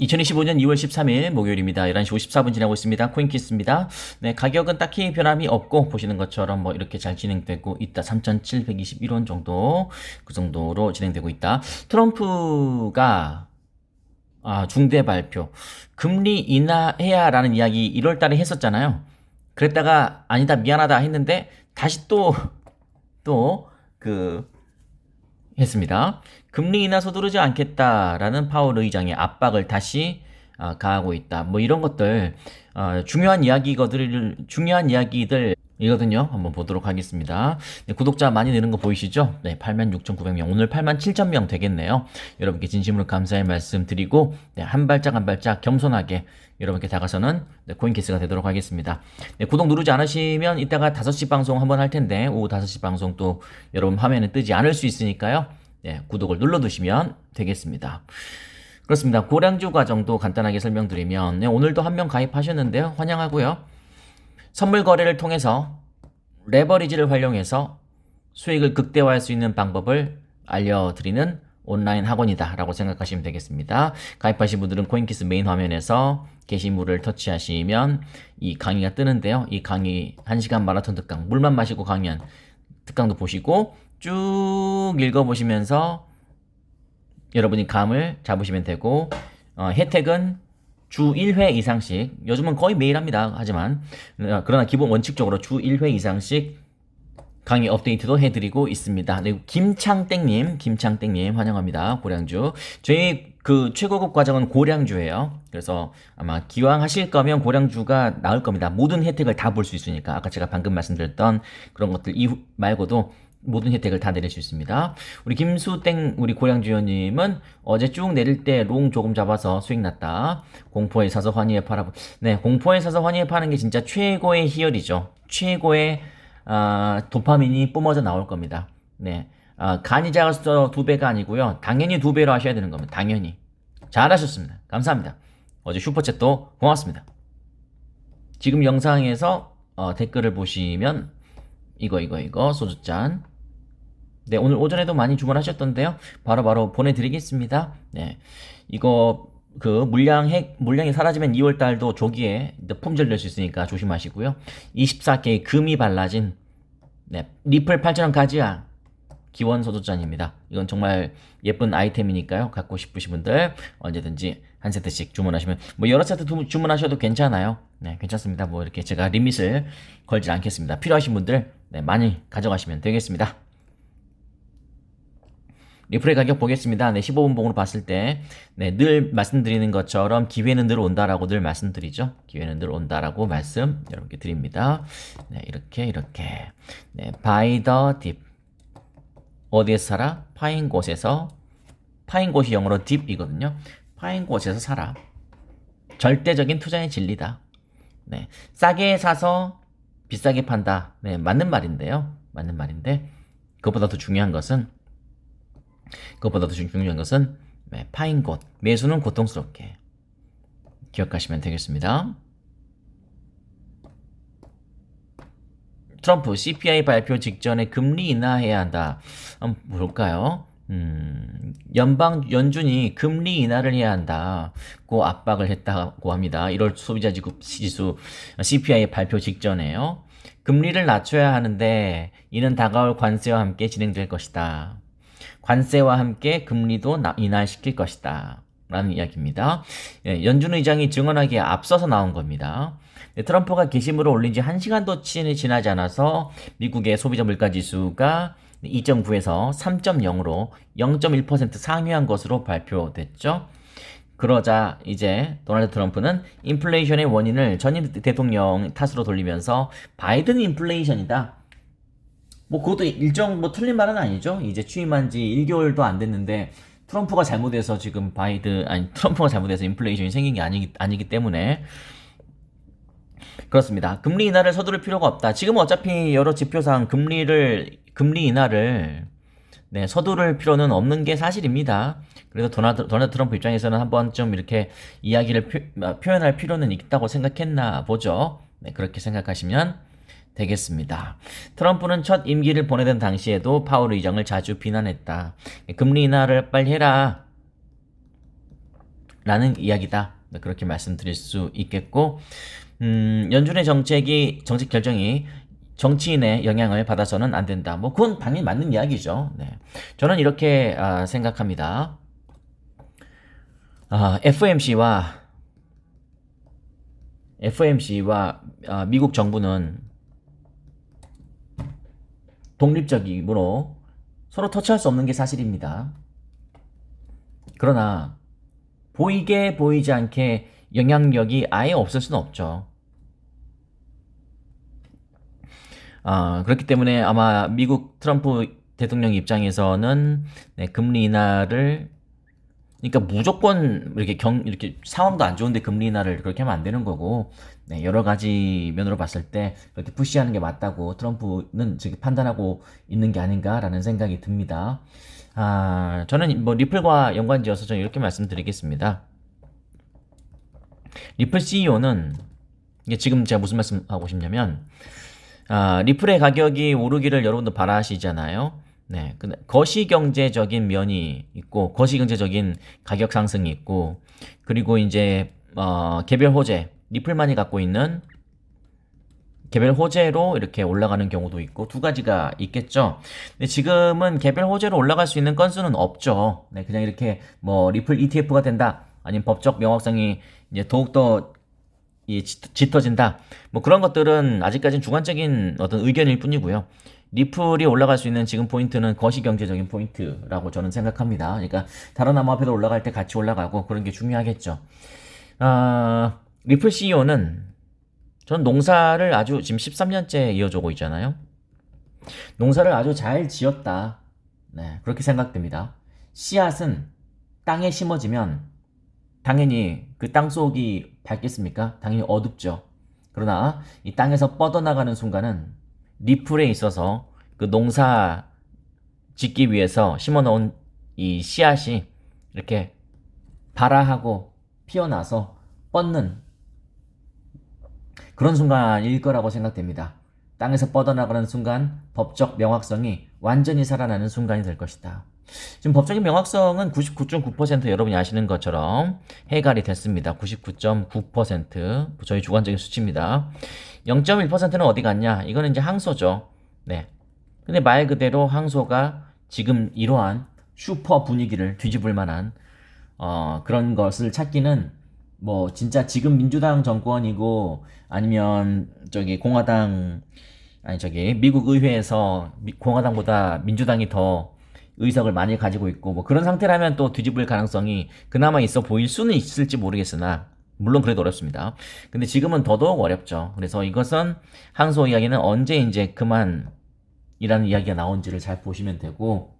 2025년 2월 13일 목요일입니다. 11시 54분 지나고 있습니다. 코인키스입니다. 네, 가격은 딱히 변함이 없고 보시는 것처럼 뭐 이렇게 잘 진행되고 있다. 3,721원 정도 그 정도로 진행되고 있다. 트럼프가 아, 중대 발표 금리 인하해야라는 이야기 1월 달에 했었잖아요. 그랬다가 아니다 미안하다 했는데 다시 또 또 그 했습니다. 금리 인하 서두르지 않겠다라는 파월 의장의 압박을 다시 아, 가하고 있다. 뭐 이런 것들 아, 중요한 이야기거들 중요한 이야기들 이거든요. 한번 보도록 하겠습니다. 네, 구독자 많이 느는 거 보이시죠? 네, 86,900명. 오늘 87,000명 되겠네요. 여러분께 진심으로 감사의 말씀 드리고 네, 한 발짝 한 발짝 겸손하게 여러분께 다가서는 네, 코인키스가 되도록 하겠습니다. 네, 구독 누르지 않으시면 이따가 5시 방송 한번 할 텐데 오후 5시 방송 또 여러분 화면에 뜨지 않을 수 있으니까요. 네, 구독을 눌러두시면 되겠습니다. 그렇습니다. 고량주 과정도 간단하게 설명드리면 네, 오늘도 한 명 가입하셨는데요. 환영하고요. 선물 거래를 통해서 레버리지를 활용해서 수익을 극대화할 수 있는 방법을 알려드리는 온라인 학원이다라고 생각하시면 되겠습니다. 가입하신 분들은 코인키스 메인 화면에서 게시물을 터치하시면 이 강의가 뜨는데요. 이 강의 1시간 마라톤 특강 물만 마시고 강의한 특강도 보시고 쭉 읽어보시면서 여러분이 감을 잡으시면 되고 어, 혜택은 주 1회 이상씩 요즘은 거의 매일 합니다. 하지만 어, 그러나 기본 원칙적으로 주 1회 이상씩 강의 업데이트도 해드리고 있습니다. 네, 김창땡님, 김창땡님 환영합니다. 고량주. 저희 그 최고급 과정은 고량주예요. 그래서 아마 기왕 하실 거면 고량주가 나을 겁니다. 모든 혜택을 다 볼 수 있으니까 아까 제가 방금 말씀드렸던 그런 것들 이후 말고도 모든 혜택을 다 내릴 수 있습니다. 우리 김수땡 우리 고량주연님은 어제 쭉 내릴 때 롱 조금 잡아서 수익 났다. 공포에 사서 환희에 팔아. 네, 공포에 사서 환희에 파는 게 진짜 최고의 희열이죠. 최고의 아, 도파민이 뿜어져 나올 겁니다. 네, 아, 간이 작아서 두 배가 아니고요. 당연히 두 배로 하셔야 되는 겁니다. 당연히. 잘하셨습니다. 감사합니다. 어제 슈퍼챗도 고맙습니다. 지금 영상에서 어, 댓글을 보시면 이거 이거 이거 소주잔 네 오늘 오전에도 많이 주문하셨던데요. 바로 바로 보내드리겠습니다. 네 이거 그 물량 핵 물량이 사라지면 2월 달도 조기에 품절될 수 있으니까 조심하시고요. 24K 금이 발라진 네 리플 8,000원 가지야 기원 소주잔입니다. 이건 정말 예쁜 아이템이니까요. 갖고 싶으신 분들 언제든지 한 세트씩 주문하시면 뭐 여러 세트 두- 주문하셔도 괜찮아요. 네 괜찮습니다. 뭐 이렇게 제가 리밋을 걸지 않겠습니다. 필요하신 분들 네, 많이 가져가시면 되겠습니다 리플의 가격 보겠습니다. 네, 15분 봉으로 봤을 때, 네, 늘 말씀드리는 것처럼 기회는 늘 온다라고 늘 말씀드리죠. 기회는 늘 온다라고 말씀 여러분께 드립니다. 네, 이렇게, 이렇게. 네, buy the dip. 어디에서 살아? 파인 곳에서, 파인 곳이 영어로 deep이거든요. 파인 곳에서 살아. 절대적인 투자의 진리다. 네, 싸게 사서 비싸게 판다. 네, 맞는 말인데요. 맞는 말인데, 그것보다 더 중요한 것은 그것보다 더 중요한 것은 네, 파인 곳, 매수는 고통스럽게 기억하시면 되겠습니다. 트럼프 CPI 발표 직전에 금리 인하해야 한다. 한번 볼까요? 음, 연방 연준이 금리 인하를 해야 한다고 압박을 했다고 합니다. 1월 소비자 지수 CPI 발표 직전에요. 금리를 낮춰야 하는데 이는 다가올 관세와 함께 진행될 것이다. 관세와 함께 금리도 나- 인하시킬 것이다. 라는 이야기입니다. 예, 연준 의장이 증언하기에 앞서서 나온 겁니다. 네, 트럼프가 게시물을 올린 지 1시간도 치- 지나지 않아서 미국의 소비자 물가 지수가 2.9에서 3.0으로 0.1% 상회한 것으로 발표됐죠. 그러자 이제 도널드 트럼프는 인플레이션의 원인을 전임 대통령 탓으로 돌리면서 바이든 인플레이션이다. 뭐 그것도 일정 뭐 틀린 말은 아니죠. 이제 취임한 지 1개월도 안 됐는데 트럼프가 잘못해서 지금 바이든 아니 트럼프가 잘못해서 인플레이션이 생긴 게 아니기 아니기 때문에 그렇습니다. 금리 인하를 서두를 필요가 없다. 지금 어차피 여러 지표상 금리를 금리 인하를 네, 서두를 필요는 없는 게 사실입니다. 그래서 도널드, 도널드 트럼프 입장에서는 한번 좀 이렇게 이야기를 표, 표현할 필요는 있다고 생각했나 보죠. 네, 그렇게 생각하시면 되겠습니다. 트럼프는 첫 임기를 보내던 당시에도 파월 의장을 자주 비난했다. 금리 인하를 빨리 해라. 라는 이야기다. 네, 그렇게 말씀드릴 수 있겠고, 음, 연준의 정책이, 정책 결정이 정치인의 영향을 받아서는 안 된다. 뭐, 그건 당연히 맞는 이야기죠. 네. 저는 이렇게 아, 생각합니다. 아, FOMC와 FOMC와 아, 미국 정부는 독립적이므로 서로 터치할 수 없는 게 사실입니다. 그러나 보이게 보이지 않게 영향력이 아예 없을 수는 없죠. 아, 그렇기 때문에 아마 미국 트럼프 대통령 입장에서는 네, 금리 인하를 그러니까 무조건 이렇게 경 이렇게 상황도 안 좋은데 금리 인하를 그렇게 하면 안 되는 거고 네, 여러 가지 면으로 봤을 때 그렇게 푸시하는 게 맞다고 트럼프는 지금 판단하고 있는 게 아닌가라는 생각이 듭니다. 아, 저는 뭐 리플과 연관지어서 저는 이렇게 말씀드리겠습니다. 리플 CEO는 이게 지금 제가 무슨 말씀하고 싶냐면 아, 리플의 가격이 오르기를 여러분도 바라시잖아요. 네, 근데 거시 경제적인 면이 있고 거시 경제적인 가격 상승이 있고 그리고 이제 어, 개별 호재 리플만이 갖고 있는 개별 호재로 이렇게 올라가는 경우도 있고 두 가지가 있겠죠. 근데 지금은 개별 호재로 올라갈 수 있는 건수는 없죠. 네, 그냥 이렇게 뭐 리플 ETF가 된다. 아니면 법적 명확성이 이제 더욱더 이 짙- 짙어진다. 뭐 그런 것들은 아직까지는 주관적인 어떤 의견일 뿐이고요. 리플이 올라갈 수 있는 지금 포인트는 거시 경제적인 포인트라고 저는 생각합니다. 그러니까 다른 암호화폐도 올라갈 때 같이 올라가고 그런 게 중요하겠죠. 아, 리플 CEO는 전 농사를 아주 지금 13년째 이어주고 있잖아요. 농사를 아주 잘 지었다. 네, 그렇게 생각됩니다. 씨앗은 땅에 심어지면 당연히 그 땅 속이 밝겠습니까? 당연히 어둡죠. 그러나 이 땅에서 뻗어나가는 순간은 리플에 있어서 그 농사 짓기 위해서 심어 놓은 이 씨앗이 이렇게 발아하고 피어나서 뻗는 그런 순간일 거라고 생각됩니다. 땅에서 뻗어나가는 순간 법적 명확성이 완전히 살아나는 순간이 될 것이다. 지금 법적인 명확성은 99.9% 여러분이 아시는 것처럼 해갈이 됐습니다. 99.9% 저희 주관적인 수치입니다. 0.1%는 어디 갔냐? 이거는 이제 항소죠. 네. 근데 말 그대로 항소가 지금 이러한 슈퍼 분위기를 뒤집을 만한 어, 그런 것을 찾기는 뭐 진짜 지금 민주당 정권이고 아니면 저기 공화당 아니 저기 미국 의회에서 미- 공화당보다 민주당이 더 의석을 많이 가지고 있고 뭐 그런 상태라면 또 뒤집을 가능성이 그나마 있어 보일 수는 있을지 모르겠으나 물론 그래도 어렵습니다. 근데 지금은 더더욱 어렵죠. 그래서 이것은 항소 이야기는 언제 이제 그만이라는 이야기가 나온지를 잘 보시면 되고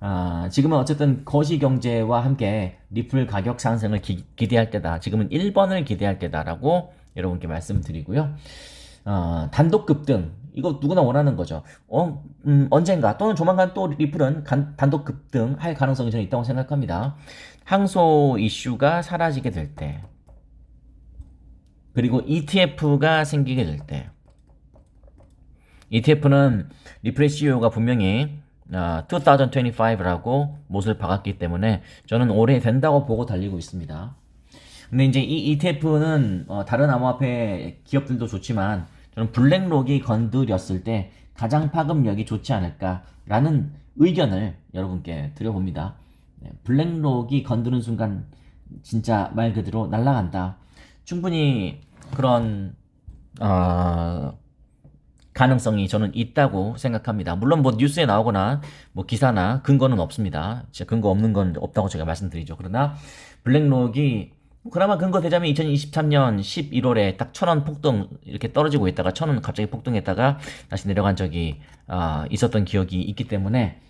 아, 지금은 어쨌든 거시 경제와 함께 리플 가격 상승을 기, 대할 때다. 지금은 1번을 기대할 때다라고 여러분께 말씀드리고요. 어, 단독 급등 이거 누구나 원하는 거죠. 어, 음, 언젠가 또는 조만간 또 리플은 간- 단독 급등 할 가능성이 저는 있다고 생각합니다. 항소 이슈가 사라지게 될 때, 그리고 ETF가 생기게 될 때, ETF는 리플의 CEO가 분명히 어, 2025라고 못을 박았기 때문에 저는 올해 된다고 보고 달리고 있습니다. 근데 이제 이 ETF는 어, 다른 암호화폐 기업들도 좋지만 저는 블랙록이 건드렸을 때 가장 파급력이 좋지 않을까라는 의견을 여러분께 드려봅니다. 네, 블랙록이 건드는 순간 진짜 말 그대로 날아간다. 충분히 그런 어, 가능성이 저는 있다고 생각합니다. 물론 뭐 뉴스에 나오거나 뭐 기사나 근거는 없습니다. 진짜 근거 없는 건 없다고 제가 말씀드리죠. 그러나 블랙록이 그나마 근거 되자면 2023년 11월에 딱 천원 폭등 이렇게 떨어지고 있다가 천원 갑자기 폭등했다가 다시 내려간 적이 아, 있었던 기억이 있기 때문에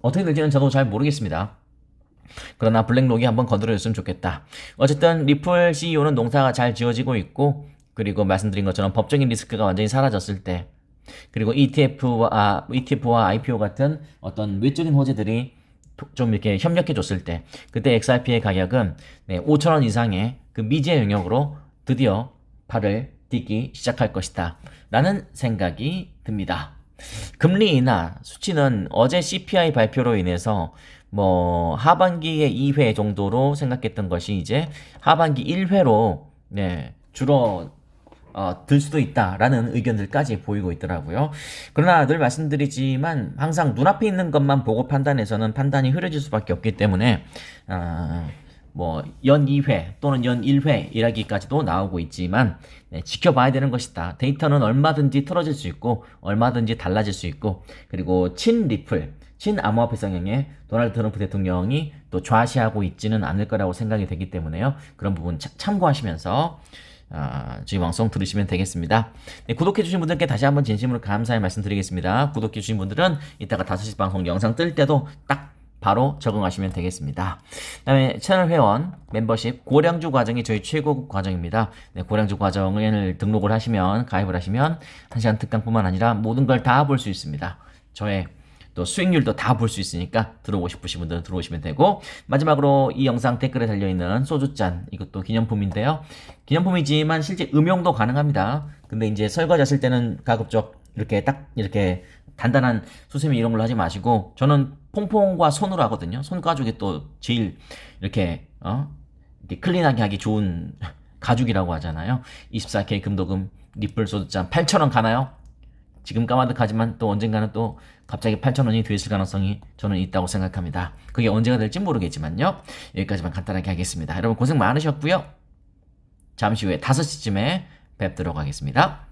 어떻게 될지는 저도 잘 모르겠습니다. 그러나 블랙록이 한번 건드려줬으면 좋겠다. 어쨌든 리플 CEO는 농사가 잘 지어지고 있고 그리고 말씀드린 것처럼 법적인 리스크가 완전히 사라졌을 때 그리고 ETF와 아, ETF와 IPO 같은 어떤 외적인 호재들이 도- 좀 이렇게 협력해 줬을 때 그때 XRP의 가격은 네, 5천 원 이상의 그 미지의 영역으로 드디어 발을 딛기 시작할 것이다 라는 생각이 듭니다. 금리 인하 수치는 어제 CPI 발표로 인해서 뭐 하반기에 2회 정도로 생각했던 것이 이제 하반기 1회로 네, 줄어 어, 들 수도 있다라는 의견들까지 보이고 있더라고요. 그러나 늘 말씀드리지만 항상 눈앞에 있는 것만 보고 판단해서는 판단이 흐려질 수밖에 없기 때문에 아, 뭐연 2회 또는 연 1회 이라기까지도 나오고 있지만 네, 지켜봐야 되는 것이다. 데이터는 얼마든지 틀어질 수 있고 얼마든지 달라질 수 있고 그리고 친 리플 친 암호화폐 성향에 도널드 트럼프 대통령이 또 좌시하고 있지는 않을 거라고 생각이 되기 때문에요. 그런 부분 차- 참고하시면서 아, 저희 방송 들으시면 되겠습니다. 네, 구독해주신 분들께 다시 한번 진심으로 감사의 말씀 드리겠습니다. 구독해주신 분들은 이따가 5시 방송 영상 뜰 때도 딱 바로 적응하시면 되겠습니다. 그다음에 채널 회원 멤버십 고량주 과정이 저희 최고급 과정입니다. 네, 고량주 과정을 등록을 하시면 가입을 하시면 한시간 특강뿐만 아니라 모든 걸 다 볼 수 있습니다. 저의 또 수익률도 다 볼 수 있으니까 들어오고 싶으신 분들은 들어오시면 되고 마지막으로 이 영상 댓글에 달려있는 소주잔 이것도 기념품인데요. 기념품이지만 실제 음용도 가능합니다. 근데 이제 설거지 하실 때는 가급적 이렇게 딱 이렇게 단단한 수세미 이런 걸로 하지 마시고 저는 퐁퐁과 손으로 하거든요. 손 가죽이 또 제일 이렇게 어? 이렇게 클린하게 하기 좋은 가죽이라고 하잖아요. 24K 금도금 니플 소주잔 8,000원 가나요? 지금 까마득하지만 또 언젠가는 또 갑자기 8,000원이 됐을 가능성이 저는 있다고 생각합니다. 그게 언제가 될지 모르겠지만요. 여기까지만 간단하게 하겠습니다. 여러분 고생 많으셨고요. 잠시 후에 5시쯤에 뵙도록 하겠습니다.